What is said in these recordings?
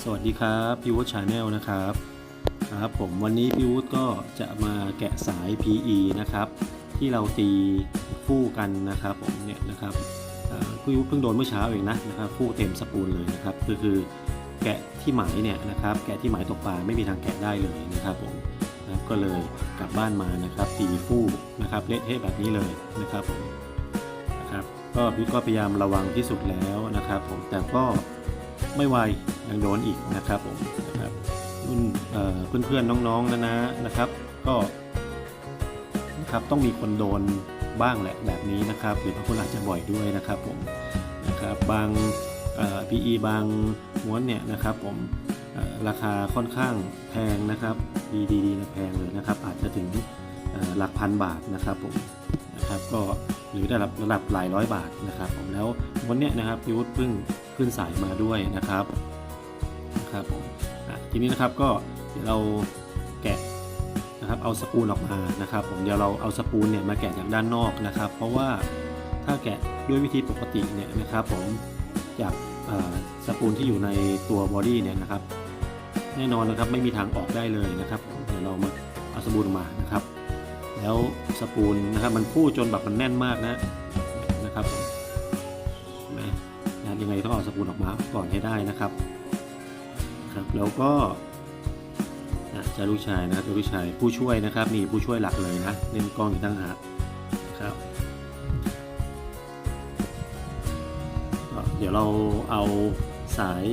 สวัสดีครับพี่วุฒิชาแนลนะครับครับผมวันนี้พี่วุฒิก็จะมาแกะสาย PE นะครับ ที่เราตีคู่กันนะครับผมเนี่ยนะครับเอ่อพี่วุฒิเพิ่งโดนเมื่อเช้าเองนะนะครับคู่เต็มสปูลเลยนะครับก็คือแกะที่หมายเนี่ยนะครับ แกะที่หมายตกปลาไม่มีทางแกะได้เลยนะครับผมนะบก็เลยกลับบ้านมานะครับ ตีคู่นะครับเละเทะแบบนี้เลยนะครับผมนะครับก็พี่วุฒิก็พยายามระวังที่สุดแล้วนะครับ ผมแต่ก็ ไม่ไวยังโดนอีกนะครับผมนะครับรุ่นเอ่อเพื่อนๆน้องๆนะนะนะครับ ก็นะครับต้องมีคนโดนบ้างแหละแบบนี้นะครับ หรือบางคนอาจจะบ่อยด้วยนะครับผมนะครับบางเอ่อ PE บางม้วนเนี่ยนะครับผมราคาค่อนข้างแพงนะครับดีๆนะแพงเลยนะครับ อาจจะถึงหลักพันบาทนะครับผม นะครับก็หรือระดับระดับหลายร้อยบาทนะครับผมแล้ววันนี้นะครับพิวุฒิเพิ่งขึ้นสายมาด้วยนะครับนะครับผมทีนี้นะครับก็เดี๋ยวเราแกะนะครับเอาสปูลออกมานะครับผมเดี๋ยวเราเอาสปูลเนี่ยมาแกะจากด้านนอกนะครับ เพราะว่าถ้าแกะด้วยวิธีปกติเนี่ยนะครับผมจากสปูลที่อยู่ในตัวบอดี้เนี่ยนะครับแน่นอนนะครับไม่มีทางออกได้เลยนะครับเดี๋ยวเรามาเอาสปูลออกมา แล้วสปูลนะครับมันพูดจนแบบมันแน่นมากนะนะครับนไหมนะยังไงต้องเอาสปูลออกมาก่อนให้ได้นะครับครับแล้วก็นะเจ้าลูกชายนะครับจ้าลูกชายผู้ช่วยนะครับนี่ผู้ช่วยหลักเลยนะเล่นกล้องอยู่ตั้งหากนะครับเดี๋ยวเราเอาสาย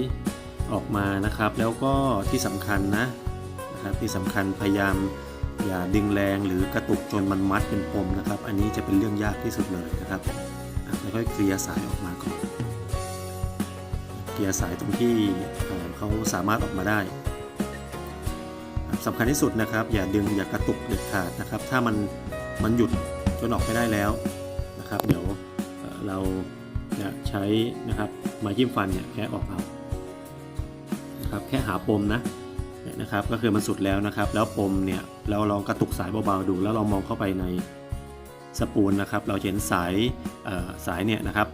ออกมานะครับ แล้วก็ที่สำคัญนะนะครับที่สำคัญพยายาม อย่าดึงแรงหรือกระตุกจนมันมัดเป็นปมนะครับ อันนี้จะเป็นเรื่องยากที่สุดเลยนะครับอ่ค่อยๆเคลียร์สายออกมาก่อนเคลียร์สายตรงที่เขาสามารถออกมาได้สำคัญที่สุดนะครับ อย่าดึงอย่ากระตุกเด็ดขาดนะครับ ถ้ามันมันหยุดจนออกไม่ได้แล้วนะครับ เดี๋ยวเราจะใช้นะครับไม้จิ้มฟันเนี่ยแค่ออกเอานะครับแค่หาปมนะ นะครับก็คือมันสุดแล้วนะครับ แล้วปมเนี่ยเราลองกระตุกสายเบาๆดู แล้วลองมองเข้าไปในสปูลนะครับ เราเห็นสายเสายเนี่ยนะครับ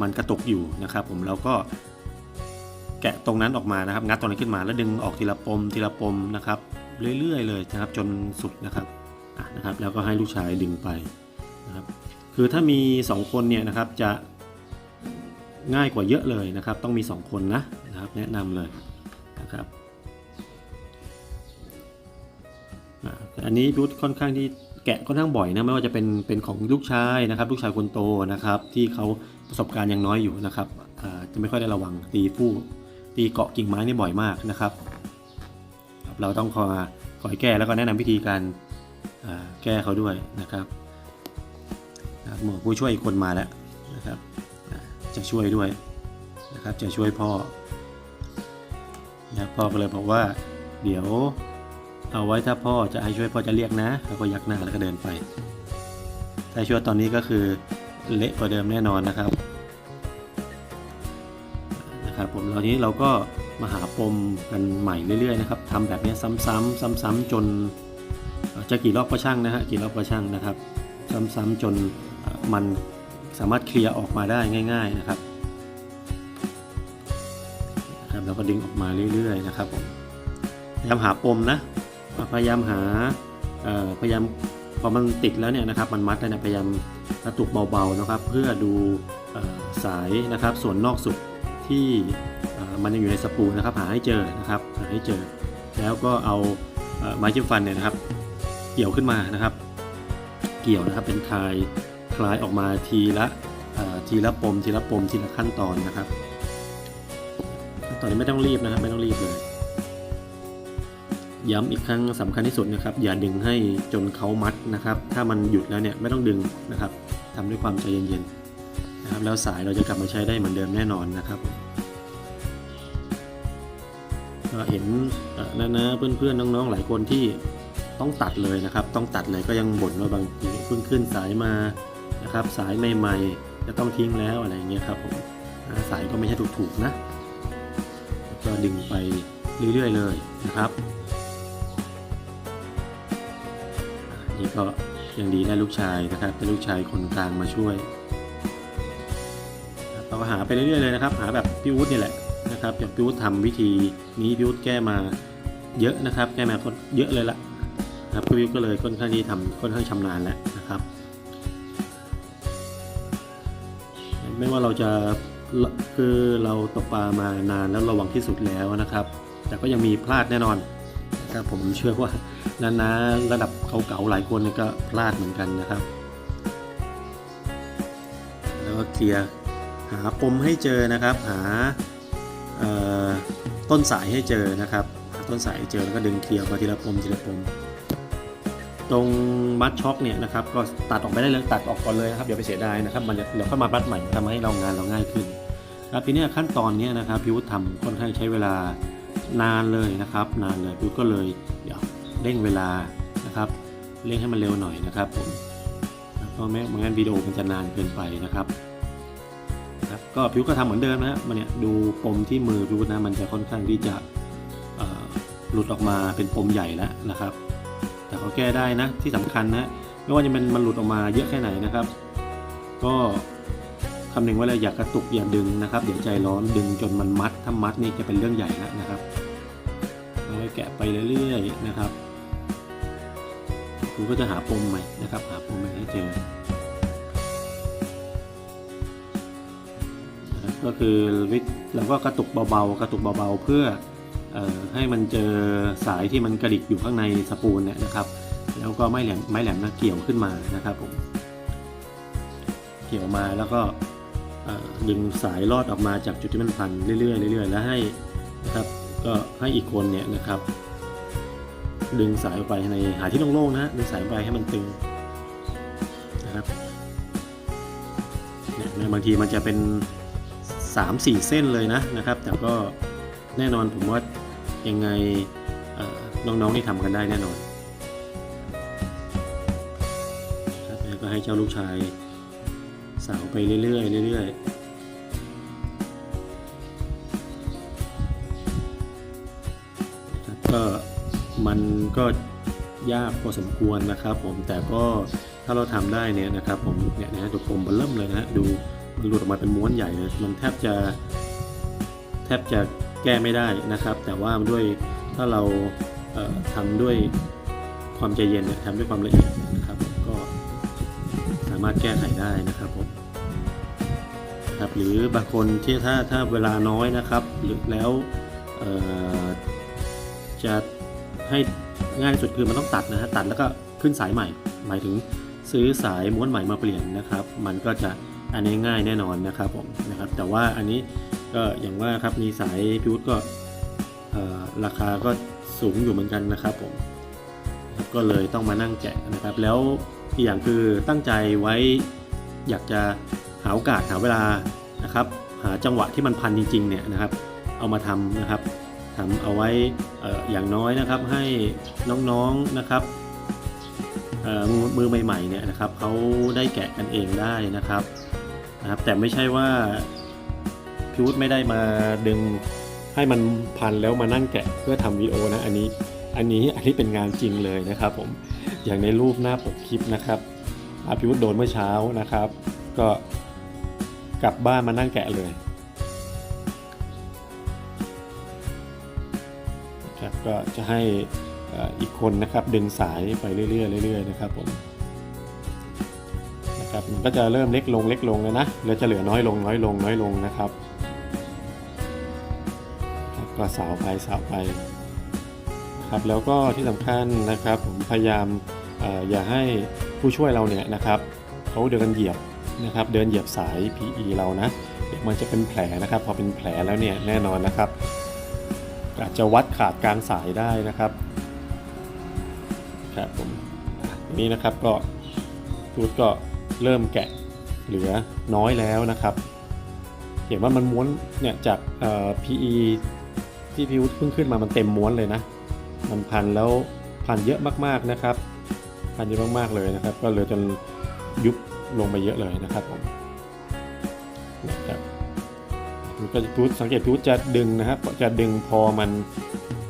มันกระตุกอยู่นะครับ ผมแล้วก็แกะตรงนั้นออกมานะครับ งัดตรงนั้นขึ้นมาแล้วดึงออกทีละปมทีละปมนะครับ เรื่อยๆเลยนะครับ จนสุดนะครับะนะครับ แล้วก็ให้ลูกชายดึงไปนะครับ คือถ้ามี 2 คนเนี่ยนะครับจะง่ายกว่าเยอะเลยนะครับ ต้องมี 2 คนนะนะครับ แนะนำเลยนะครับ อันนี้รุดค่อนข้างที่แกะค่อนข้างบ่อยนะไม่ว่าจะเป็นเป็นของลูกชายนะครับลูกชายคนโตนะครับที่เขาประสบการณ์ยังน้อยอยู่นะครับจะไม่ค่อยได้ระวังตีฟู่ตีเกาะกิ่งไม้นี่บ่อยมากนะครับ เราต้องคอยคอยแก้แล้วก็แนะนำวิธีการแก้เขาด้วยนะครับหมอผู้ช่วยอีกคนมาแล้วนะครับจะช่วยด้วยนะครับจะช่วยพ่อนะพ่อก็เลยบอกว่าเดี๋ยว เอาไว้ถ้าพ่อจะให้ช่วยพ่อจะเรียกนะแล้วก็ยักหน้าแล้วก็เดินไปถ้าช่วยตอนนี้ก็คือเละกว่าเดิมแน่นอนนะครับนะครับผมแล้วทีนี้เราก็มาหาปมกันใหม่เรื่อยๆนะครับทำแบบนี้ซ้ำๆซ้ำๆจนจะกี่รอบก็ช่างนะฮะกี่รอบก็ช่างนะครับ ซ้ำๆจนมันสามารถเคลียร์ออกมาได้ง่าย ๆนะครับนะครับเราก็ดึงออกมาเรื่อยๆนะครับผมพยายามหาปมนะ พยายามหาพยายามพอมันติดแล้วเนี่ยนะครับมันมัดแล้วเนี่ยพยายามกระตุกเบาๆนะครับ เพื่อดูสายนะครับ ส่วนนอกสุดที่มันยังอยู่ในสปูนะครับ หาให้เจอนะครับหาให้เจอ แล้วก็เอาไม้จิ้มฟันเนี่ยนะครับ เกี่ยวขึ้นมานะครับ เกี่ยวนะครับเป็นคลายคลายออกมาทีละทีละปมทีละปมทีละขั้นตอนนะครับ ตอนนี้ไม่ต้องรีบนะครับไม่ต้องรีบเลย ย้ำอีกครั้งสำคัญที่สุดนะครับ อย่าดึงให้จนเขามัดนะครับ ถ้ามันหยุดแล้วเนี่ยไม่ต้องดึงนะครับทำด้วยความใจเย็นๆนะครับ แล้วสายเราจะกลับมาใช้ได้เหมือนเดิมแน่นอนนะครับเห็นนะนะเพื่อนๆน้องๆหลายคนที่ต้องตัดเลยนะครับ ต้องตัดเลยก็ยังบ่นว่าบางทีเพิ่งขึ้นสายมานะครับ สายใหม่ๆจะต้องทิ้งแล้วอะไรเงี้ยครับผมสายก็ไม่ใช่ถูกๆนะก็ดึงไปเรื่อยๆเลยนะครับ ก็ยังดีได้ลูกชายนะครับได้ลูกชายคนกลางมาช่วยเราก็หาไปเรื่อยๆเลยนะครับ หาแบบพี่วุฒินี่แหละนะครับอย่างพิวทำวิธีนี้พิวแก้มาเยอะนะครับ แก้มาเยอะเลยละนะครับพิวก็เลยค่อนข้างที่ทำค่อนข้างชำนาญแล้วนะครับ ไม่ว่าเราจะคือเราตกปลามานานแล้วระวังที่สุดแล้วนะครับ แต่ก็ยังมีพลาดแน่นอนนะครับผมเชื่อว่า นานาระดับเก่าๆหลายคนก็พลาดเหมือนกันนะครับ แล้วก็เคลียร์หาปมให้เจอนะครับ หาต้นสายให้เจอนะครับหาต้นสายเจอแล้วก็ดึงเคลียร์มาทีละปมทีละปมตรงมัดช็อคเนี่ยนะครับก็ตัดออกไปได้เลยตัดออกก่อนเลยนะครับอย่าไปเสียดายนะครับมันเดี๋ยวค่อยมามัดใหม่ทำให้เรางานเราง่ายขึ้นครับทีนี้ขั้นตอนเนี้ยนะครับพิวทำค่อนข้างใช้เวลานานเลยนะครับ นานเลยพิวก็เลยเดี๋ยว เร่งเวลานะครับเร่งให้มันเร็วหน่อยนะครับผมเพราะไม่งั้นวิดีโอมันจะนานเกินไปนะครับครับก็พิวก็ทำเหมือนเดิมนะฮะมันเนี่ยดูปมที่มือพิวนะมันจะค่อนข้างที่จะหลุดออกมาเป็นปมใหญ่แล้วนะครับ แต่เขาแก้ได้นะที่สำคัญนะไม่ว่าจะเป็นมันหลุดออกมาเยอะแค่ไหนนะครับ ก็คำนึงไว่าเลยอย่ากกระตุกอย่าดึงนะครับ เดี๋ยวใจร้อนดึงจนมันมัดถ้ามัดนี่จะเป็นเรื่องใหญ่แล้วนะครับเราแกะไปเรื่อยๆนะครับ ครูก็จะหาปมใหม่นะครับ หาปมใหม่ให้เจอก็คือวิธีเราก็กระตุกเบาๆ กระตุกเบาๆ เพื่ออให้มันเจอสายที่มันกระดิกอยู่ข้างในสปูลเนี่ยนะครับ แล้วก็ไม้แหลมไม้แหลมนะเกี่ยวขึ้นมานะครับผมเกี่ยวมาแล้วก็ดึงสายลอดออกมาจากจุดที่มันพันเรื่อยๆเรื่อยๆ แล้วให้นะครับก็ให้อีกคนเนี่ยนะครับ ดึงสายออกไปในหาที่โล่งๆนะฮะดึงสายออกไปให้มันตึงนะครับเนี่ยบางทีมันจะเป็น 3-4 เส้นเลยนะนะครับ แต่ก็แน่นอนผมว่ายังไงน้องๆนี่ทำกันได้แน่นอนครับแล้วก็ให้เจ้าลูกชายสาวไปเรื่อยๆเรื่อยๆ มันก็ยากพอสมควรนะครับ ผมแต่ก็ถ้าเราทำได้เนี่ยนะครับผมเนี่ยนะฮะตัวกลมมันเริ่มเลยนะฮะดูมันหลุดออกมาเป็นม้วนใหญ่เลยมันแทบจะแทบจะแก้ไม่ได้นะครับ แต่ว่าด้วยถ้าเราเอ่อทำด้วยความใจเย็นเนี่ยทำด้วยความละเอียดนะครับก็สามารถแก้ไขได้นะครับผมครับหรือบางคนที่ถ้าถ้าเวลาน้อยนะครับ หรือแล้วจะ ให้ง่ายที่สุดคือมันต้องตัดนะฮะตัดแล้วก็ขึ้นสายใหม่ หมายถึงซื้อสายม้วนใหม่มาเปลี่ยนนะครับ มันก็จะอันนี้ง่ายแน่นอนนะครับผมนะครับ แต่ว่าอันนี้ก็อย่างว่าครับมีสายพิวก็ราคาก็สูงอยู่เหมือนกันนะครับผมก็เลยต้องมานั่งแกะนะครับ แล้วอีกอย่างคือตั้งใจไว้อยากจะหาโอกาสหาเวลานะครับ หาจังหวะที่มันพันจริงๆเนี่ยนะครับ เอามาทำนะครับ ทำเอาไว้อย่างน้อยนะครับให้น้องๆนะครับมือใหม่ๆเนี่ยนะครับเขาได้แกะกันเองได้นะครับนะครับ แต่ไม่ใช่ว่าพิวไม่ได้มาดึงให้มันพันแล้วมานั่งแกะเพื่อทำวิดีโอนะอันนี้อันนี้อันนี้เป็นงานจริงเลยนะครับผมอย่างในรูปหน้าปกคลิปนะครับอาพิวโดนเมื่อเช้านะครับ ก็กลับบ้านมานั่งแกะเลย ก็จะให้อีกคนนะครับดึงสายไปเรื่อยๆเรื่อยๆนะครับผมนะครับมันก็จะเริ่มเล็กลงเล็กลงเลยนะแล้วจะเหลือน้อยลงน้อยลงน้อยลงนะครับครับก็สาวไปสาวไปครับแล้วก็ที่สำคัญนะครับผมพยายามเอ่ออย่าให้ผู้ช่วยเราเนี่ยนะครับเขาเดินเหยียบนะครับเดินเหยียบสาย PE เรานะเดี๋ยวมันจะเป็นแผลนะครับ พอเป็นแผลแล้วเนี่ยแน่นอนนะครับ อาจจะวัดขาดกลางสายได้นะครับครับผมนี้นะครับก็พูดก็เริ่มแกะเหลือน้อยแล้วนะครับ เห็นว่ามันม้วนเนี่ยจากเอ่อ PE ที่พิวเพิ่งขึ้นมามันเต็มม้วนเลยนะ มันพันแล้วพันเยอะมากๆนะครับ พันเยอะมากๆเลยนะครับ ก็เหลือจนยุบลงไปเยอะเลยนะครับผม ก็จะพิวสังเกตพิวจะดึงนะครับจะดึงพอมัน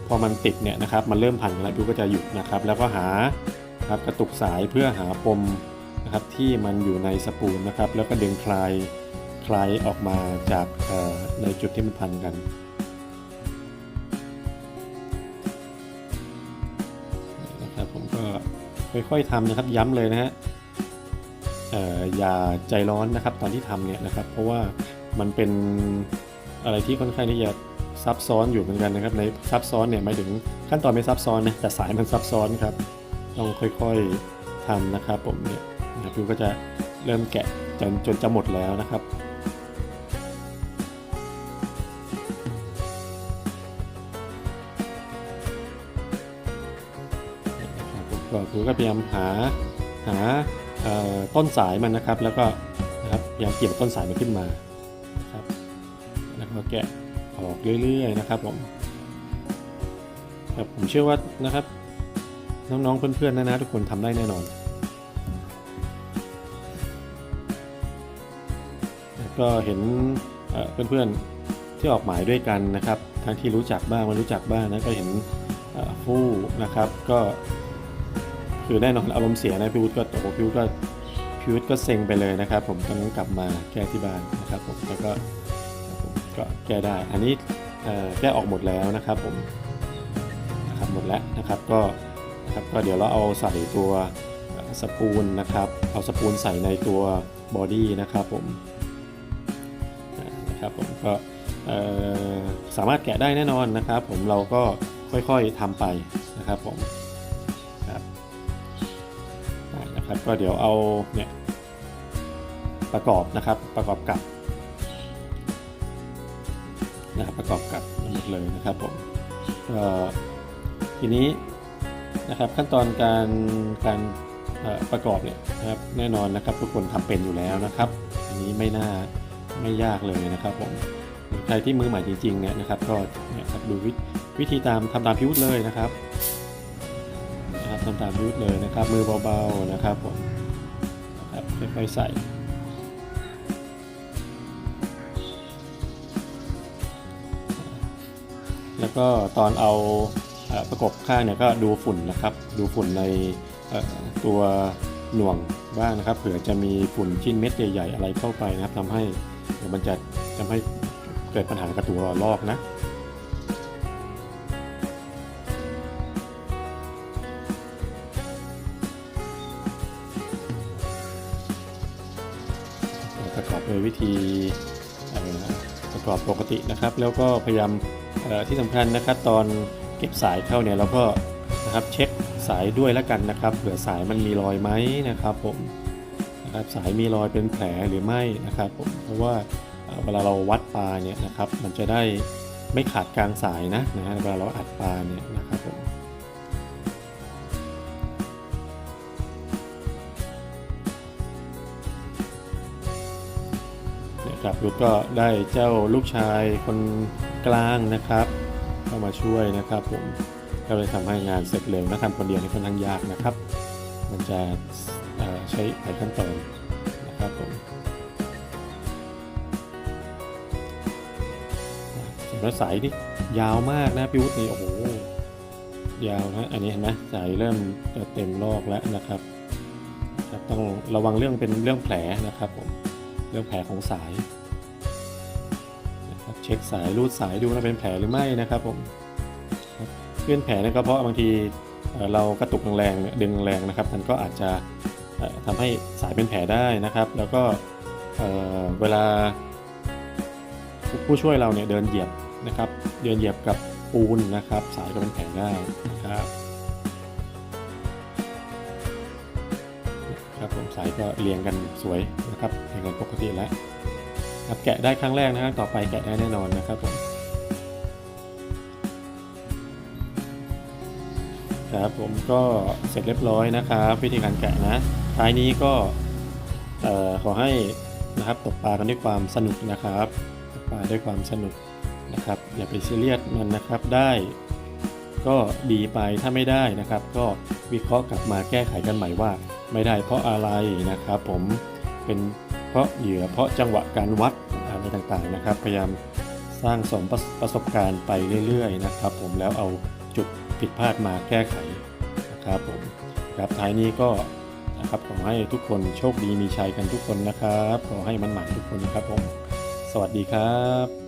พอมันติดเนี่ยนะครับ มันเริ่มผ่านแล้วพิวก็จะหยุดนะครับ แล้วก็หาครับกระตุกสายเพื่อหาปมนะครับที่มันอยู่ในสปูลนะครับ แล้วก็ดึงคลายคลายออกมาจากในจุดที่มันพันกันนะครับผมก็ค่อยๆทำนะครับย้ำเลยนะฮะอย่าใจร้อนนะครับตอนที่ทำเนี่ยนะครับ เพราะว่ามันเป็น อะไรที่ค่อนข้างที่จะซับซ้อนอยู่เหมือนกันนะครับ ในซับซ้อนเนี่ยหมายถึงขั้นตอนไม่ซับซ้อนนะแต่สายมันซับซ้อนครับต้องค่อยๆทำนะครับผมเนี่ยนะครับพี่ก็จะเริ่มแกะจนจนจะหมดแล้วนะครับก็คือก็พยายามหาหาต้นสายมันนะครับ แล้วก็นะครับพยายามเกี่ยวต้นสายมันขึ้นมา แก็แกะออกเรื่อยๆนะครับผมครับผมเชื่อว่านะครับ น้องๆเพื่อนๆนะนะทุกคนทำได้แน่นอน ก็เห็นเพื่อนๆที่ออกหมายด้วยกันนะครับทั้งที่รู้จักบ้างไม่รู้จักบ้างนะก็เห็นฟู่นะครับก็คือแน่นอนอารมณ์เสียนะพี่วุฒิก็โอ้พี่วุฒิก็พี่วุฒิก็เซ็งไปเลยนะครับ ผมตอนนั้นกลับมาแก้ที่บ้านนะครับผมแล้วก็ ก็แก้ได้ อันนี้แก้ออกหมดแล้วนะครับผมนะครับหมดแล้วนะครับก็ครับก็เดี๋ยวเราเอาใส่ตัวสปูลนะครับเอาสปูลใส่ในตัวบอดี้นะครับผมนะครับผมก็สามารถแกะได้แน่นอนนะครับ ผมเราก็ค่อยๆทำไปนะครับผมครับนะครับก็เดี๋ยวเอาเนี่ยประกอบนะครับประกอบกับ นะครับประกอบกับหมดเลยนะครับผมก็ทีนี้นะครับขั้นตอนการการประกอบเนี่ยนะครับแน่นอนนะครับ ทุกคนทำเป็นอยู่แล้วนะครับ อันนี้ไม่น่าไม่ยากเลยนะครับผมใครที่มือใหม่จริงๆเนี่ยนะครับ ก็เนี่ยครับดูวิวิธีตามทำตามพิวุฒเลยนะครับนะครับทำตามยุทธเลยนะครับ มือเบาๆนะครับผมนะครับค่อยๆใส่ แล้วก็ตอนเอาประกบข้างเนี่ยก็ดูฝุ่นนะครับ ดูฝุ่นในตัวหน่วงบ้างนะครับเผื่อจะมีฝุ่นชิ้นเม็ดใหญ่ๆอะไรเข้าไปนะครับทำให้มันจะทำให้เกิดปัญหากับตัวลอกนะประกอบโดยวิธีประกอบปกตินะครับ แล้วก็พยายาม ที่สำคัญนะครับตอนเก็บสายเข้าเนี่ยเราก็นะครับเช็คสายด้วยแล้วกันนะครับเผื่อสายมันมีรอยไหมนะครับผมนะครับสายมีรอยเป็นแผลหรือไม่นะครับผมเพราะว่าเวลาเราวัดปลาเนี่ยนะครับมันจะได้ไม่ขาดกลางสายนะนะเวลาเราอัดปลาเนี่ยนะครับผม นะครับรุดก็ได้เจ้าลูกชายคนกลางนะครับเข้ามาช่วยนะครับผมก็เลยทำให้งานเสร็จเร็วนะทำคนเดียวนี่ค่อนข้างยากนะครับ มันจะใช้หลายขั้นตอนนะครับผมเห็นว่าสายนี่ยาวมากนะพี่วุฒินี่โอ้โหยาวนะอันนี้เห็นไหมสายเริ่มเต็มลอกแล้วนะครับ ต้องระวังเรื่องเป็นเรื่องแผลนะครับผม เรื่องแผลของสายนะครับเช็คสายรูดสายดูว่าเป็นแผลหรือไม่นะครับผมครับเพื่อนแผลเนี่ยก็เพราะบางทีเรากระตุกแรงดึงแรงนะครับ มันก็อาจจะเอ่อทำให้สายเป็นแผลได้นะครับ แล้วก็เเวลาผู้ช่วยเราเนี่ยเดินเหยียบนะครับ เดินเหยียบกับปูนนะครับ สายก็เป็นแผลได้นะครับ ผมสายก็เรียงกันสวยนะครับเรียงกันปกติแล้วครับแกะได้ครั้งแรกนะครับต่อไปแกะได้แน่นอนนะครับผมครับผมก็เสร็จเรียบร้อยนะครับวิธีการแกะนะ ท้ายนี้ก็ขอให้นะครับตกปลากันด้วยความสนุกนะครับตกปลาด้วยความสนุกนะครับอย่าไปซีเรียสมันนะครับได้ก็ดีไปถ้าไม่ได้นะครับ ก็วิเคราะห์กลับมาแก้ไขกันใหม่ว่า ไม่ได้เพราะอะไรนะครับผมเป็นเพราะเหยื่อเพราะจังหวะการวัดอะไรต่างๆนะครับ พยายามสร้างสมประประสบการณ์ไปเรื่อยๆนะครับ ผมแล้วเอาจุดผิดพลาดมาแก้ไขนะครับผมครับท้ายนี้ก็นะครับขอให้ทุกคนโชคดีมีชัยกันทุกคนนะครับขอให้มันหมานทุกคนครับผม สวัสดีครับ